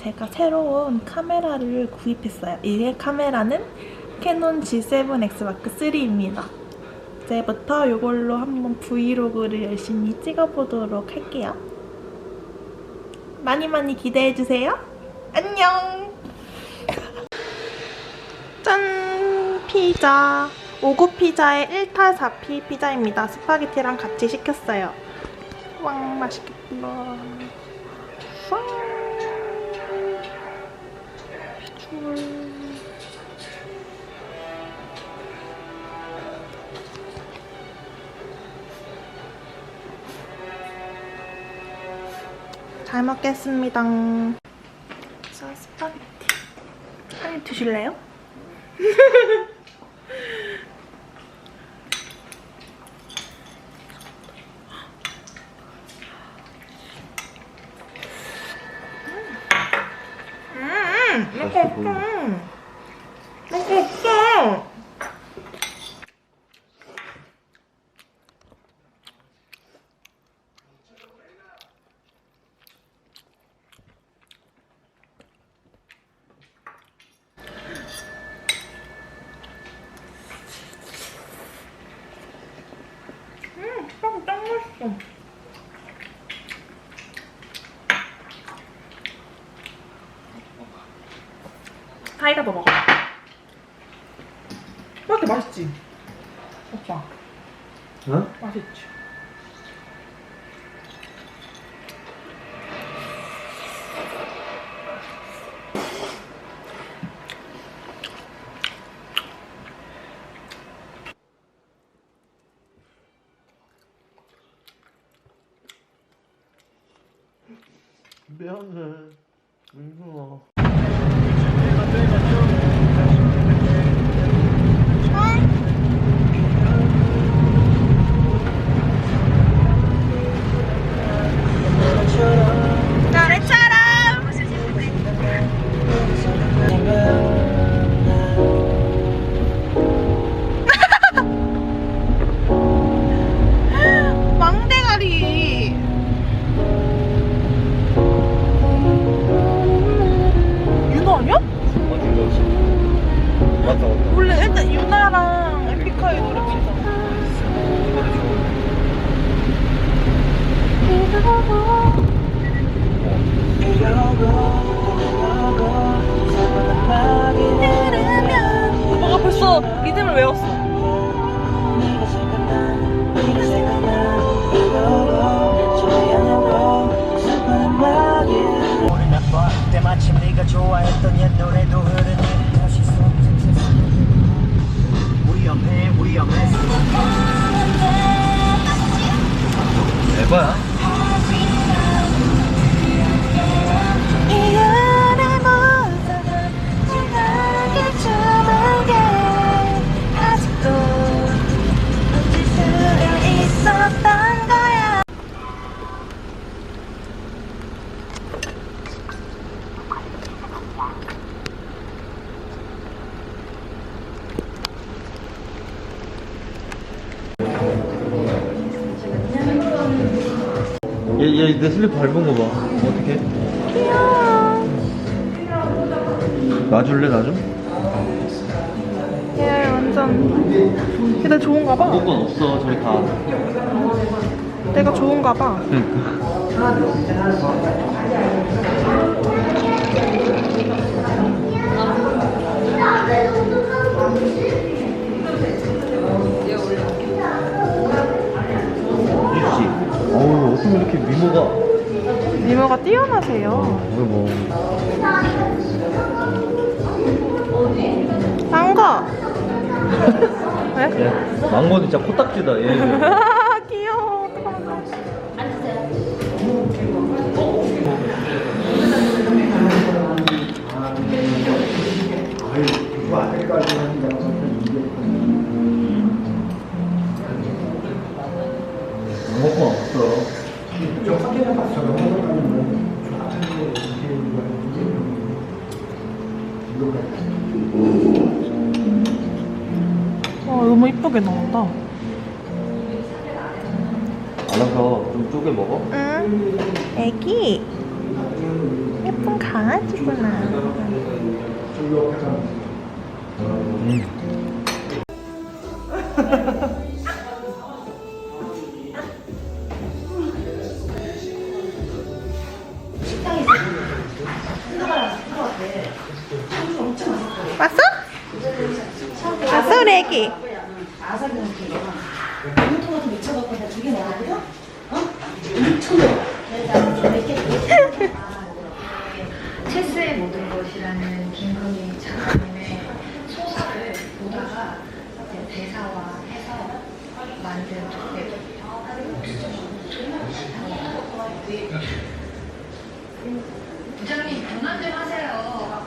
제가 새로운 카메라를 구입했어요. 이 카메라는 캐논 G7X Mark 3입니다. 이제부터 이걸로 한번 브이로그를 열심히 찍어보도록 할게요. 많이 많이 기대해주세요. 안녕! 짠! 피자. 오구 피자의 1타 4피 피자입니다. 스파게티랑 같이 시켰어요. 왕 맛있겠다. 왕. 잘 먹겠습니다. 자, 스파게티. 한입 드실래요? 음, 먹고 없어. 먹고 없어. 음, 빵, 짱 맛있어. 사이다 더 먹어. 이렇게 맛있지? 오빠, 어? 맛있지? 미안해. 민준아. Oh, 내 슬립 밟은 거 봐. 어떡해? 귀여워 놔줄래, 나 좀? 얘 완전 근데 좋은가 봐 건 없어, 저기 다. 내가 좋은가 봐 그러니까. 어우, 어떻게 이렇게 미모가. 미모가 뛰어나세요 왜 뭐. 싼거 왜? 얘, 망고는 진짜 코딱지다, 얘. 귀여워 어떡하면 먹을 건 없어. 와 너무 이쁘게 나온다 알아서 좀 쪼개 먹어. 응. 애기. 예쁜 강아지구나. 음. 왔어? 왔어, 우리 애기. 체스의 모든 것이라는 김건희 작가님의 소설을 보다가 대사화 해서 만든. 부장님 그만 좀 하세요.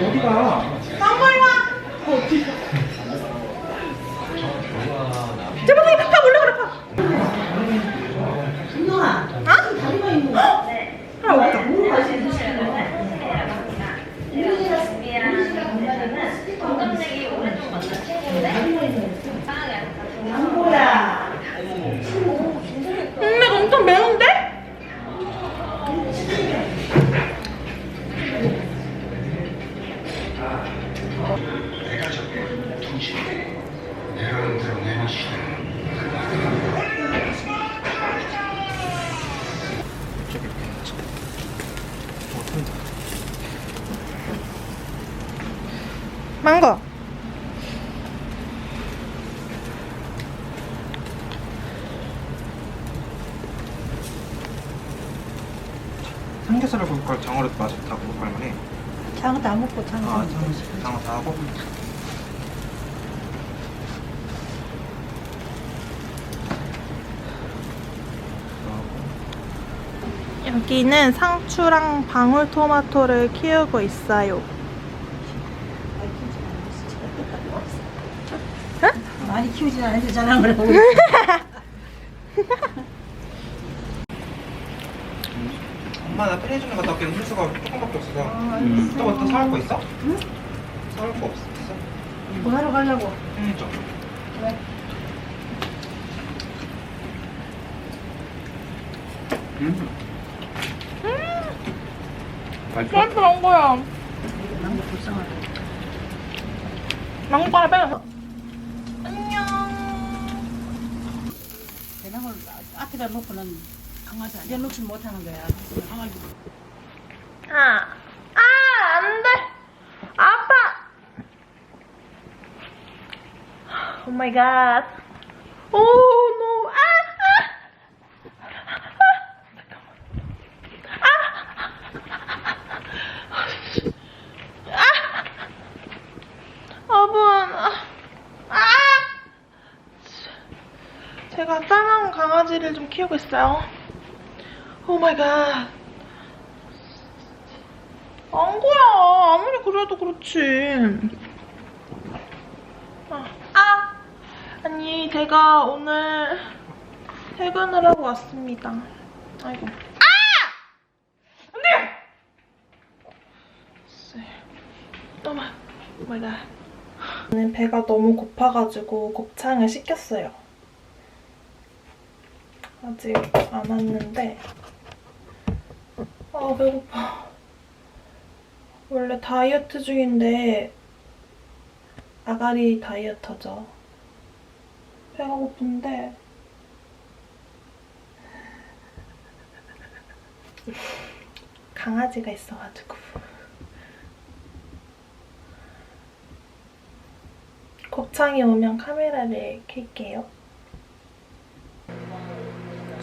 어디가? 쌍벌 와. 어디? 제발 내 카카 몰래 그래 파. 누나. 아? 하나 먹자. 근데 엄청 매운데? 망고. 삼겹살을 볼걸 장어를 맛있다고 할만해. 장어 다 먹고 장어 아, 다 장어, 장어 다 하고. 여기는 상추랑 방울토마토를 키우고 있어요. 많이 키우진 잘한 걸 보고 엄마 나 편의점 갔다 올게 음료수가 조금밖에 없어서. 또 어떤 사올 거 있어? 응? 사올 거 없어? 뭐 하러 가려고 편의점. 음. 맛있어? 쌤 망고야. 망고 불쌍하다 망고 하나 빼서. 안녕. 대나무를 앞에다 놓고는 강아지 아니야 놓지 못하는 거야 강아지 아, 아, 안 돼. 아파. 오 마이 갓. 오, 노. 아, 아. 아. 여러분. 아. 아. 제가 쌍한 강아지를 좀 키우고 있어요. 오 마이 갓. 안 거야. 아무리 그래도 그렇지. 아, 아! 아니, 제가 오늘 퇴근을 하고 왔습니다. 아이고. 아! 안 돼! 너무, 오마이 갓. 저는 배가 너무 고파가지고 곱창을 시켰어요. 아직 안 왔는데. 아, 배고파. 원래 다이어트 중인데 아가리 다이어터죠. 배가 고픈데 강아지가 있어가지고 곱창이 오면 카메라를 켤게요.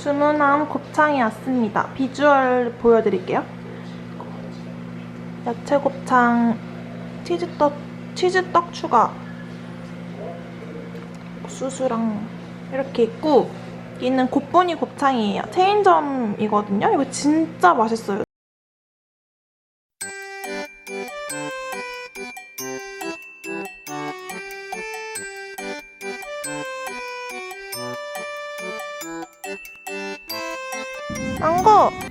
주문한 곱창이 왔습니다. 비주얼 보여드릴게요. 야채 곱창, 치즈떡, 치즈떡 추가, 옥수수랑 이렇게 있고 여기는 곱분이 곱창이에요. 체인점이거든요. 이거 진짜 맛있어요. 망고!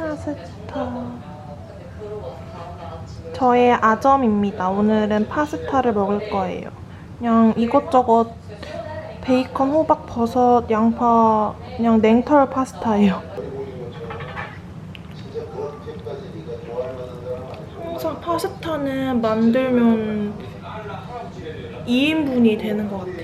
파스타. 저의 아점입니다. 오늘은 파스타를 먹을 거예요. 그냥 이것저것 베이컨, 호박, 버섯, 양파, 그냥 냉털 파스타예요. 항상 파스타는 만들면 2인분이 되는 것 같아요.